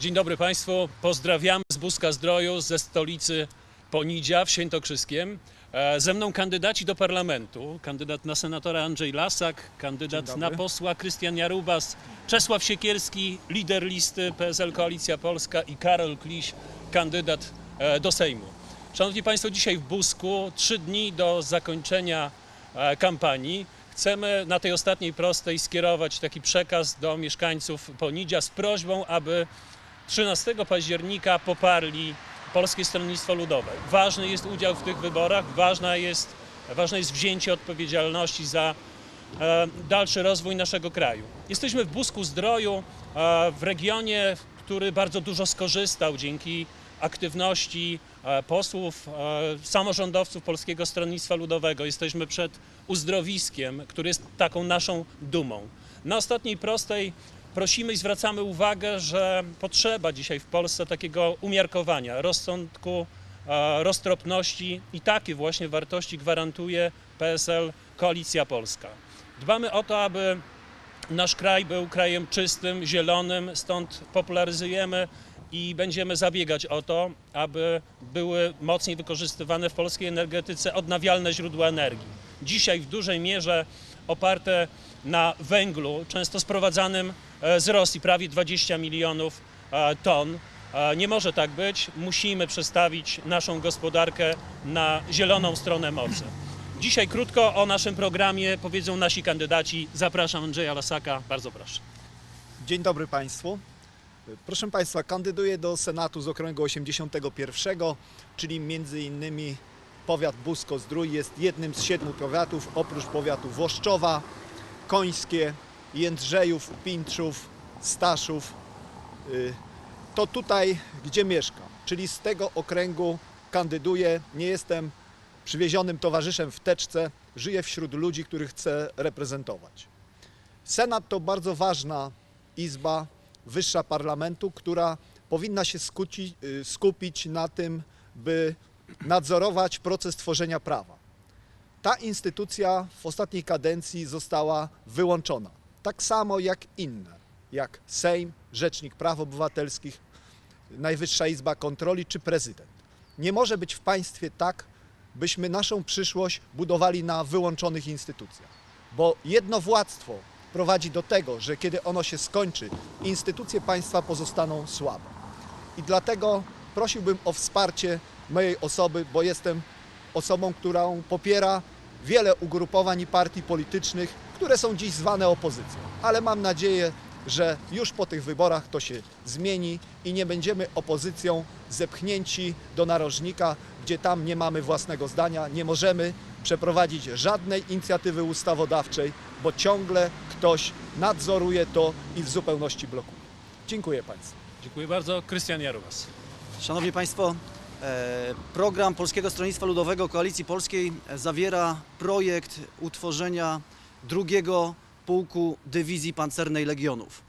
Dzień dobry Państwu. Pozdrawiamy z Buzka Zdroju, ze stolicy Ponidzia w Świętokrzyskiem. E, Ze mną kandydaci do parlamentu. Kandydat na senatora Andrzej Lasak, kandydat na posła Krystian Jarubas, Czesław Siekierski, lider listy PSL Koalicja Polska i Karol Kliś, kandydat e, do Sejmu. Szanowni Państwo, dzisiaj w Busku, trzy dni do zakończenia e, kampanii. Chcemy na tej ostatniej prostej skierować taki przekaz do mieszkańców Ponidzia z prośbą, aby 13 października poparli Polskie Stronnictwo Ludowe. Ważny jest udział w tych wyborach, ważna jest, ważne jest wzięcie odpowiedzialności za e, dalszy rozwój naszego kraju. Jesteśmy w Busku Zdroju, e, w regionie, który bardzo dużo skorzystał dzięki aktywności e, posłów, e, samorządowców Polskiego Stronnictwa Ludowego. Jesteśmy przed uzdrowiskiem, który jest taką naszą dumą. Na ostatniej prostej prosimy i zwracamy uwagę, że potrzeba dzisiaj w Polsce takiego umiarkowania, rozsądku, e, roztropności i takie właśnie wartości gwarantuje PSL Koalicja Polska. Dbamy o to, aby nasz kraj był krajem czystym, zielonym, stąd popularyzujemy i będziemy zabiegać o to, aby były mocniej wykorzystywane w polskiej energetyce odnawialne źródła energii. Dzisiaj w dużej mierze oparte na węglu, często sprowadzanym e, z Rosji, prawie 20 milionów e, ton. E, Nie może tak być. Musimy przestawić naszą gospodarkę na zieloną stronę mocy. Dzisiaj krótko o naszym programie powiedzą nasi kandydaci. Zapraszam Andrzeja Lasaka, bardzo proszę. Dzień dobry Państwu. Proszę Państwa, kandyduję do Senatu z okręgu 81, czyli między innymi powiat Busko-Zdrój jest jednym z siedmiu powiatów, oprócz powiatu Włoszczowa, Końskie, Jędrzejów, Pińczów, Staszów. Y, To tutaj, gdzie mieszkam, czyli z tego okręgu kandyduję. Nie jestem przywiezionym towarzyszem w teczce, żyję wśród ludzi, których chcę reprezentować. Senat to bardzo ważna izba, wyższa parlamentu, która powinna się y, skupić na tym, by nadzorować proces tworzenia prawa. Ta instytucja w ostatniej kadencji została wyłączona. Tak samo jak inne, jak Sejm, Rzecznik Praw Obywatelskich, Najwyższa Izba Kontroli czy prezydent. Nie może być w państwie tak, byśmy naszą przyszłość budowali na wyłączonych instytucjach, bo jednowładztwo prowadzi do tego, że kiedy ono się skończy, instytucje państwa pozostaną słabe. I dlatego prosiłbym o wsparcie mojej osoby, bo jestem osobą, którą popiera wiele ugrupowań i partii politycznych, które są dziś zwane opozycją. Ale mam nadzieję, że już po tych wyborach to się zmieni i nie będziemy opozycją zepchnięci do narożnika, gdzie tam nie mamy własnego zdania, nie możemy przeprowadzić żadnej inicjatywy ustawodawczej, bo ciągle ktoś nadzoruje to i w zupełności blokuje. Dziękuję Państwu. Dziękuję bardzo. Krystian Jarubas. Szanowni Państwo, program Polskiego Stronnictwa Ludowego Koalicji Polskiej zawiera projekt utworzenia drugiego pułku dywizji pancernej Legionów.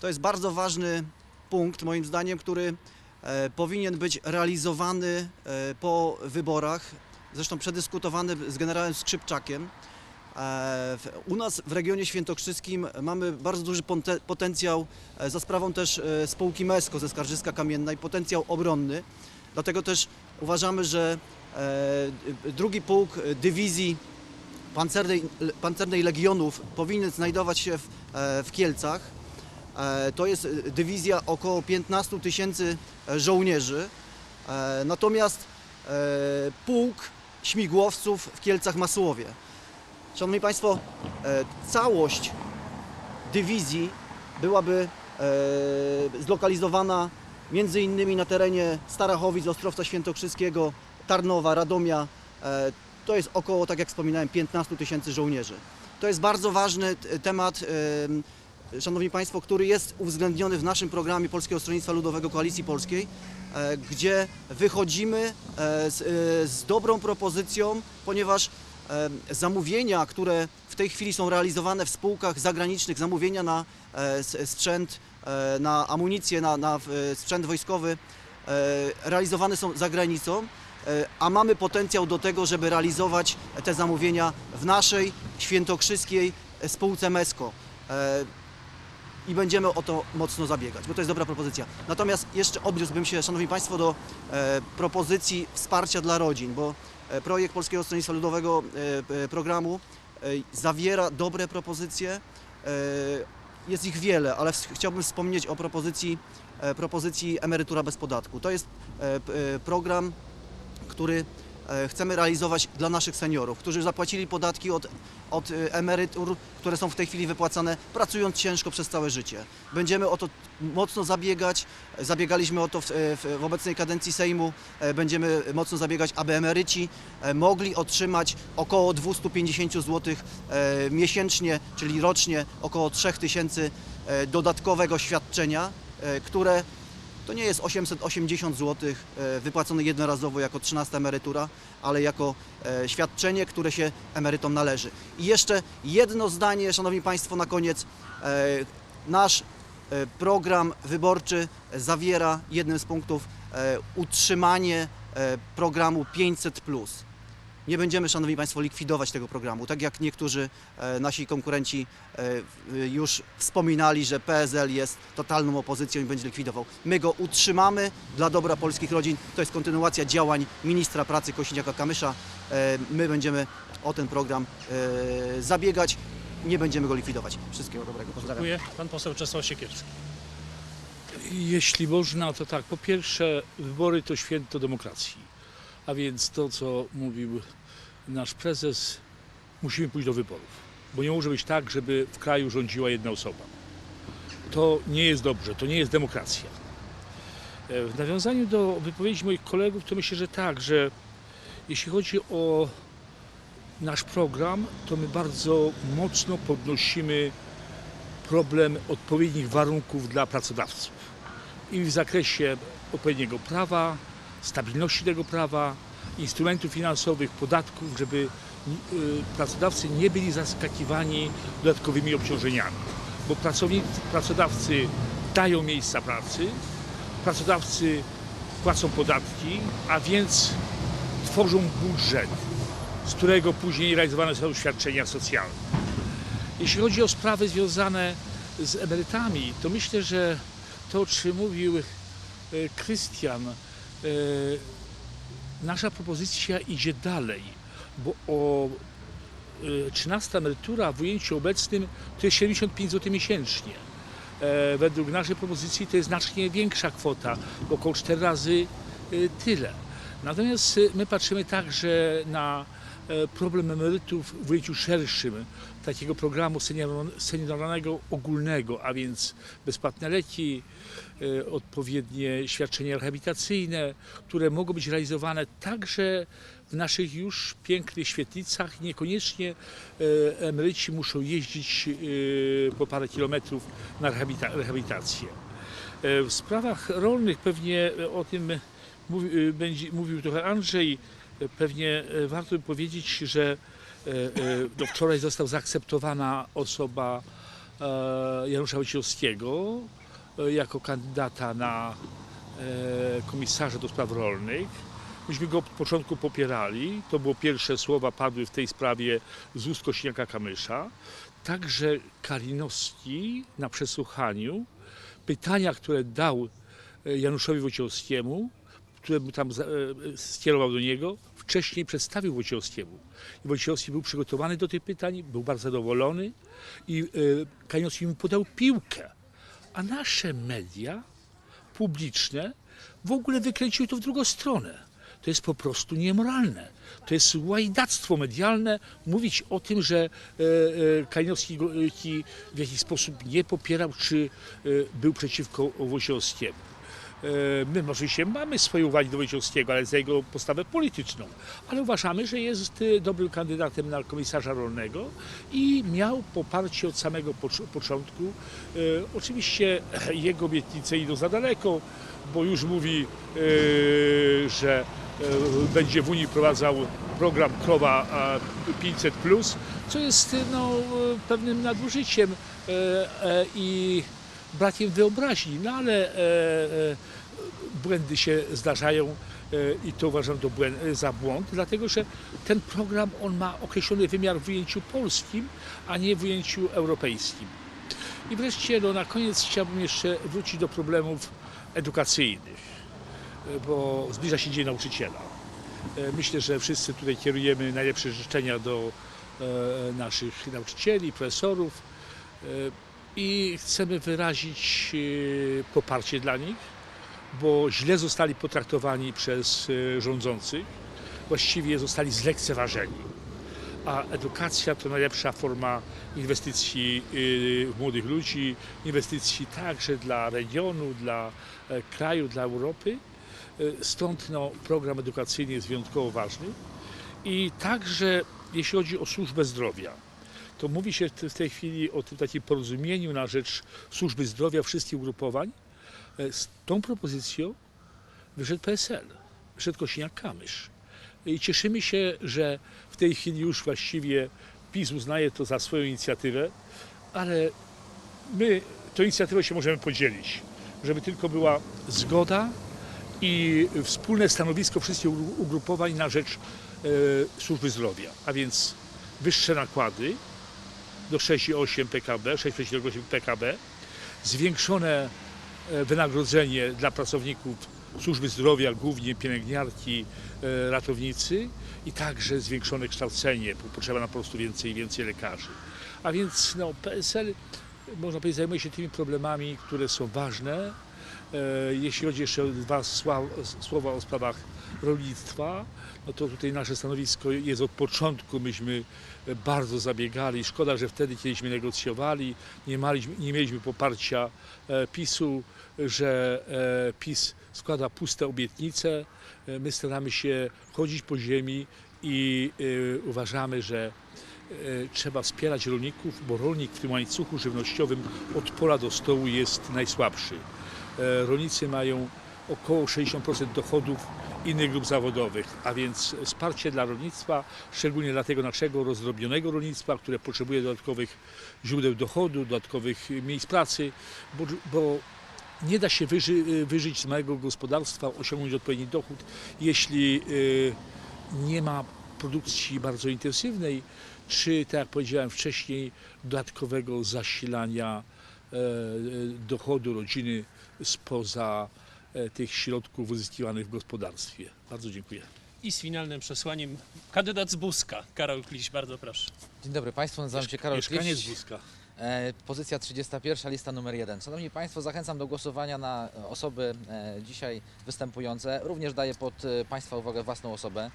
To jest bardzo ważny punkt, moim zdaniem, który e, powinien być realizowany e, po wyborach, zresztą przedyskutowany z generałem Skrzypczakiem. E, U nas w regionie świętokrzyskim mamy bardzo duży potencjał e, za sprawą też e, spółki MESCO ze Skarżyska Kamienna i potencjał obronny. Dlatego też uważamy, że e, drugi pułk dywizji pancernej, pancernej Legionów powinien znajdować się w, e, w Kielcach. E, To jest dywizja około 15 tysięcy żołnierzy. Natomiast pułk śmigłowców w Kielcach-Masłowie. Szanowni Państwo, całość dywizji byłaby zlokalizowana między innymi na terenie Starachowic, Ostrowca Świętokrzyskiego, Tarnowa, Radomia. E, To jest około, tak jak wspominałem, 15 tysięcy żołnierzy. To jest bardzo ważny temat, Szanowni Państwo, który jest uwzględniony w naszym programie Polskiego Stronnictwa Ludowego Koalicji Polskiej, e, gdzie wychodzimy e, z, z dobrą propozycją, ponieważ zamówienia, które w tej chwili są realizowane w spółkach zagranicznych, zamówienia na sprzęt, na amunicję, na, na e, sprzęt wojskowy, e, realizowane są za granicą, e, a mamy potencjał do tego, żeby realizować te zamówienia w naszej świętokrzyskiej spółce MESCO. E, i będziemy o to mocno zabiegać, bo to jest dobra propozycja. Natomiast jeszcze odniósłbym się, Szanowni Państwo, do e, propozycji wsparcia dla rodzin, bo e, projekt Polskiego Stronnictwa Ludowego e, e, programu e, zawiera dobre propozycje. E, jest ich wiele, ale chciałbym wspomnieć o propozycji, e, propozycji emerytura bez podatku. To jest e, e, program, który chcemy realizować dla naszych seniorów, którzy zapłacili podatki od, od e, emerytur, które są w tej chwili wypłacane, pracując ciężko przez całe życie. Będziemy o to mocno zabiegać. Zabiegaliśmy o to w, w, w obecnej kadencji Sejmu. E, Będziemy mocno zabiegać, aby emeryci e, mogli otrzymać około 250 zł e, miesięcznie, czyli rocznie około 3000 e, dodatkowego świadczenia, e, które to nie jest 880 zł e, wypłacone jednorazowo jako 13 emerytura, ale jako e, świadczenie, które się emerytom należy. I jeszcze jedno zdanie, Szanowni Państwo, na koniec. E, Nasz program wyborczy zawiera jednym z punktów utrzymanie programu 500. Nie będziemy, Szanowni Państwo, likwidować tego programu. Tak jak niektórzy e, nasi konkurenci e, już wspominali, że PSL jest totalną opozycją i będzie likwidował. My go utrzymamy dla dobra polskich rodzin. To jest kontynuacja działań ministra pracy Kośniaka-Kamysza. E, My będziemy o ten program zabiegać. Nie będziemy go likwidować. Wszystkiego dobrego. Pozdrawiam. Dziękuję. Pan poseł Czesław Siekierski. Jeśli można, to tak. Po pierwsze, wybory to święto demokracji. A więc to, co mówił nasz prezes, musimy pójść do wyborów. Bo nie może być tak, żeby w kraju rządziła jedna osoba. To nie jest dobrze, to nie jest demokracja. E, W nawiązaniu do wypowiedzi moich kolegów, to myślę, że tak, że jeśli chodzi o nasz program, to my bardzo mocno podnosimy problem odpowiednich warunków dla pracodawców i w zakresie odpowiedniego prawa, stabilności tego prawa, instrumentów finansowych, podatków, żeby y, pracodawcy nie byli zaskakiwani dodatkowymi obciążeniami. Bo pracodawcy dają miejsca pracy, pracodawcy płacą podatki, a więc tworzą budżet, z którego później realizowane są świadczenia socjalne. Jeśli chodzi o sprawy związane z emerytami, to myślę, że to, o czym mówił e, Krystian, e, nasza propozycja idzie dalej, bo o e, 13 emerytura w ujęciu obecnym to jest 75 zł miesięcznie. E, Według naszej propozycji to jest znacznie większa kwota, około 4 razy e, tyle. Natomiast e, my patrzymy także na e, problem emerytów w ujęciu szerszym, takiego programu senior- senioralnego ogólnego, a więc bezpłatne leki, e, odpowiednie świadczenia rehabilitacyjne, które mogą być realizowane także w naszych już pięknych świetlicach. Niekoniecznie e, emeryci muszą jeździć e, po parę kilometrów na rehabilita- rehabilitację. E, W sprawach rolnych pewnie o tym e, mówił trochę Andrzej. Pewnie e, warto by powiedzieć, że e, e, no wczoraj została zaakceptowana osoba Janusza Wojciechowskiego jako kandydata na komisarza do spraw rolnych. Myśmy go od początku popierali. To było pierwsze słowa padły w tej sprawie z ust Kośniaka Kamysza. Także Kalinowski na przesłuchaniu pytania, które dał Januszowi Wojciechowskiemu, które mu tam e, skierował do niego, wcześniej przedstawił Wojciechowskiemu. I Wojciechowski był przygotowany do tych pytań, był bardzo zadowolony i e, Kalinowski mu podał piłkę. A nasze media publiczne w ogóle wykręciły to w drugą stronę. To jest po prostu niemoralne. To jest łajdactwo medialne mówić o tym, że e, Kalinowski w jakiś sposób nie popierał, czy był przeciwko Wojciechowskiemu. E, My oczywiście mamy swoje uwagi do Wojciechowskiego, ale za jego postawę polityczną. Ale uważamy, że jest e, dobrym kandydatem na komisarza rolnego i miał poparcie od samego pocz- początku. E, Oczywiście jego obietnice idą za daleko, bo już mówi, że będzie w Unii wprowadzał program Krowa a, 500, co jest no, pewnym nadużyciem i brakiem wyobraźni, no ale e, e, błędy się zdarzają e, i to uważam za błąd, dlatego że ten program on ma określony wymiar w ujęciu polskim, a nie w ujęciu europejskim. I wreszcie no, na koniec chciałbym jeszcze wrócić do problemów edukacyjnych, bo zbliża się Dzień Nauczyciela. Myślę, że wszyscy tutaj kierujemy najlepsze życzenia do naszych nauczycieli, profesorów i chcemy wyrazić e, poparcie dla nich, bo źle zostali potraktowani przez e, rządzących, właściwie zostali zlekceważeni. A edukacja to najlepsza forma inwestycji y, w młodych ludzi, inwestycji także dla regionu, dla e, kraju, dla Europy. Stąd no, program edukacyjny jest wyjątkowo ważny. I także jeśli chodzi o służbę zdrowia, to mówi się w tej chwili o tym takim porozumieniu na rzecz służby zdrowia wszystkich ugrupowań. E, Z tą propozycją wyszedł PSL, wyszedł Kosiniak-Kamysz. I cieszymy się, że w tej chwili już właściwie PiS uznaje to za swoją inicjatywę, ale my tą inicjatywą się możemy podzielić, żeby tylko była zgoda i wspólne stanowisko wszystkich ugru- ugrupowań na rzecz e, służby zdrowia, a więc wyższe nakłady do 6,8 PKB, 6,8 PKB, zwiększone e, wynagrodzenie dla pracowników służby zdrowia, głównie pielęgniarki, e, ratownicy i także zwiększone kształcenie, bo potrzeba nam po prostu więcej i więcej lekarzy. A więc no, PSL, można powiedzieć, zajmuje się tymi problemami, które są ważne. E, Jeśli chodzi jeszcze o dwa słowa o sprawach rolnictwa, no to tutaj nasze stanowisko jest od początku. Myśmy bardzo zabiegali. Szkoda, że wtedy kiedyśmy negocjowali, nie, maliśmy, nie mieliśmy poparcia e, PiSu, że e, PiS składa puste obietnice. My staramy się chodzić po ziemi i uważamy, że trzeba wspierać rolników, bo rolnik w tym łańcuchu żywnościowym od pola do stołu jest najsłabszy. E, Rolnicy mają około 60% dochodów innych grup zawodowych, a więc wsparcie dla rolnictwa, szczególnie dla tego naszego rozdrobnionego rolnictwa, które potrzebuje dodatkowych źródeł dochodu, dodatkowych miejsc pracy, bo, bo nie da się wyży, wyżyć z małego gospodarstwa, osiągnąć odpowiedni dochód, jeśli y, nie ma produkcji bardzo intensywnej, czy, tak jak powiedziałem wcześniej, dodatkowego zasilania e, dochodu rodziny spoza e, tych środków uzyskiwanych w gospodarstwie. Bardzo dziękuję. I z finalnym przesłaniem kandydat z Buska, Karol Kliś, bardzo proszę. Dzień dobry Państwu, nazywam się Karol Kliś. Buska. E, Pozycja 31, lista numer 1. Szanowni Państwo, zachęcam do głosowania na osoby e, dzisiaj występujące. Również daję pod Państwa uwagę własną osobę.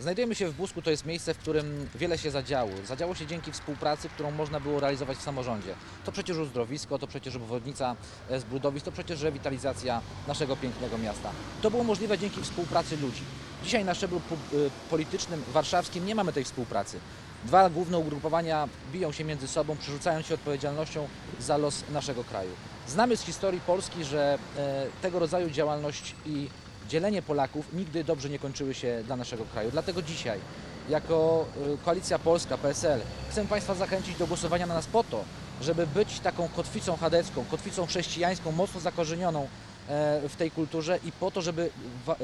Znajdujemy się w Busku, to jest miejsce, w którym wiele się zadziało. Zadziało się dzięki współpracy, którą można było realizować w samorządzie. To przecież uzdrowisko, to przecież obwodnica e, z Brudowic, to przecież rewitalizacja naszego pięknego miasta. To było możliwe dzięki współpracy ludzi. Dzisiaj na szczeblu e, politycznym warszawskim nie mamy tej współpracy. Dwa główne ugrupowania biją się między sobą, przerzucając się odpowiedzialnością za los naszego kraju. Znamy z historii Polski, że e, tego rodzaju działalność i dzielenie Polaków nigdy dobrze nie kończyły się dla naszego kraju. Dlatego dzisiaj, jako e, Koalicja Polska, PSL, chcę Państwa zachęcić do głosowania na nas po to, żeby być taką kotwicą chadecką, kotwicą chrześcijańską, mocno zakorzenioną e, w tej kulturze i po to, żeby e,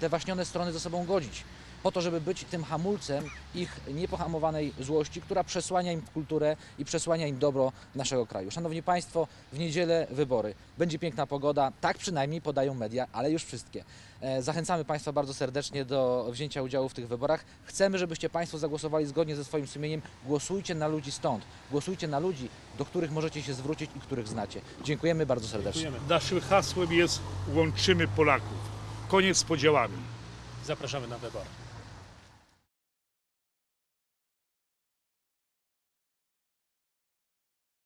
te waśnione strony ze sobą godzić po to, żeby być tym hamulcem ich niepohamowanej złości, która przesłania im kulturę i przesłania im dobro naszego kraju. Szanowni Państwo, w niedzielę wybory. Będzie piękna pogoda, tak przynajmniej podają media, ale już wszystkie. E, Zachęcamy Państwa bardzo serdecznie do wzięcia udziału w tych wyborach. Chcemy, żebyście Państwo zagłosowali zgodnie ze swoim sumieniem. Głosujcie na ludzi stąd. Głosujcie na ludzi, do których możecie się zwrócić i których znacie. Dziękujemy bardzo serdecznie. Dziękujemy. Naszym hasłem jest łączymy Polaków. Koniec z podziałami. Zapraszamy na wybory.